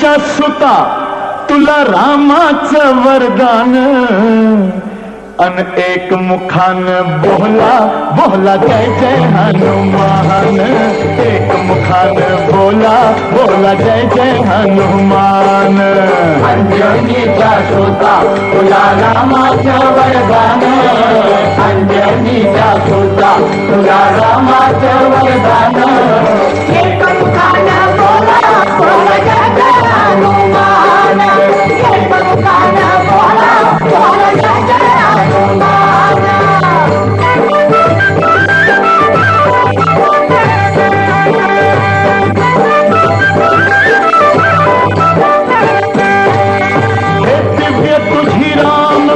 سوتا تلا رردان ایک مکھان بولا بولا جیج ہن بولا بولا جیج ہنمان انجانی جاسوتا تلا رام ونجنی جا سوتا تلا رام وردان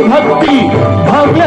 بھکتی بھاوے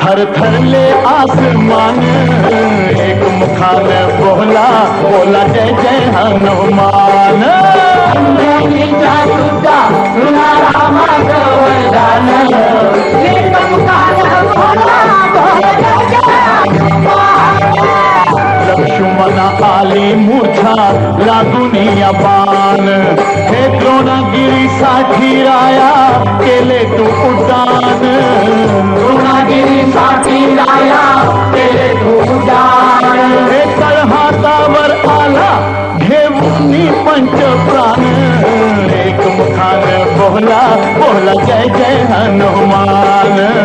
تھر تھر لے آسمان ایک مکھا میں بولا بولا جے جے ہنمان پے نیری ساتھی تو اڈان گیری تھی چل ہاتا آؤ پنچ پران ایک مکھان بولا بولا جی جی ہنمان